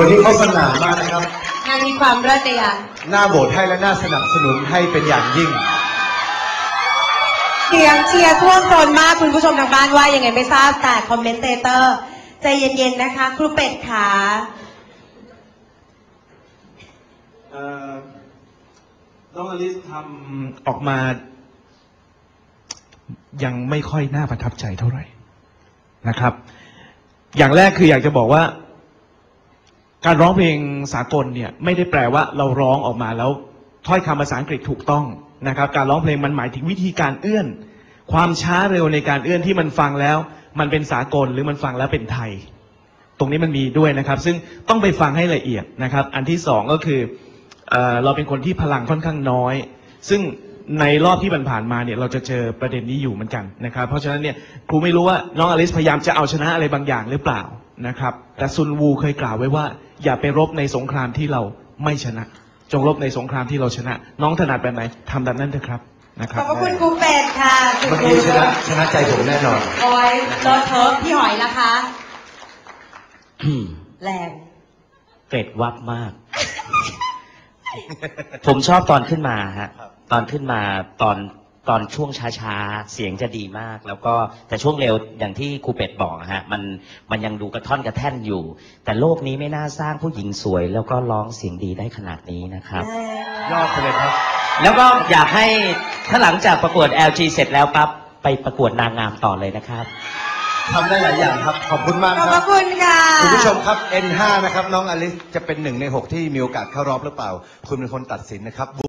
วันนี้เขาสนานมากนะครับ งานมีความเลิศเลยอะน่าโหวตให้และน่าสนับสนุนให้เป็นอย่างยิ่ง เสียงเชียร์ท่วมท้นมากคุณผู้ชมทางบ้านว่ายังไงไม่ทราบแต่คอมเมนเตเตอร์ใจเย็นๆนะคะ ครูเป็ดขาเอ่อน้องอลิสทำออกมา ยังไม่ค่อยน่าประทับใจเท่าไหร่นะครับ อย่างแรกคืออยากจะบอกว่า การร้องเพลงสากลเนี่ยไม่ได้แปลว่าเราร้องออกมาแล้วถ้อยคำภาษาอังกฤษถูกต้องนะครับ การร้องเพลงมันหมายถึงวิธีการเอื้อน ความช้าเร็วในการเอื้อนที่มันฟังแล้ว มันเป็นสากลหรือมันฟังแล้วเป็นไทย ตรงนี้มันมีด้วยนะครับ ซึ่งต้องไปฟังให้ละเอียดนะครับ อันที่สองก็คือเออเราเป็นคนที่พลังค่อนข้างน้อย ซึ่งในรอบที่ผ่านๆมาเนี่ยเราจะเจอประเด็นนี้อยู่เหมือนกันนะครับ เพราะฉะนั้นเนี่ยครูไม่รู้ว่าน้องอลิสพยายามจะเอาชนะอะไรบางอย่างหรือเปล่านะครับ แต่ซุนวูเคยกล่าวไว้ว่า อย่าไปรบในสงครามที่เราไม่ชนะ จงรบในสงครามที่เราชนะ น้องถนัดแบบไหนทำแบบนั้นเถอะครับนะคขรัอบบพระคุณครูเป็ดค่ะคุณเมื่อครูกี้ชนะชนะใจผมแน่นอน โอ้ยรถเทิร์ฟพี่หอยนะคะ แรงเกร็ดวับมาก ผมชอบตอนขึ้นมาฮะ ตอนขึ้นมาตอน ตอนช่วงช้าๆ เสียงจะดีมาก แล้วก็แต่ช่วงเร็วอย่างที่ครูเป็ดบอกฮะมันมันยังดูกระท่อนกระแท่นอยู่ แต่โลกนี้ไม่น่าสร้างผู้หญิงสวย แล้วก็ร้องเสียงดีได้ขนาดนี้นะครับ ยอดไปเลยครับ แล้วก็อยากให้ถ้าหลังจากประกวด LG เสร็จแล้วปั๊บไปประกวดนางงามต่อเลยนะครับทำได้หลายอย่างครับ ขอบคุณมากขอบคพรัระบคุณค่ะ คุณผู้ชมครับ N5 นะครับ น้องอลิสจะเป็นหนึ่งในหกที่มีโอกาสเข้ารอบหรือเปล่า คุณเป็นคนตัดสินนะครับ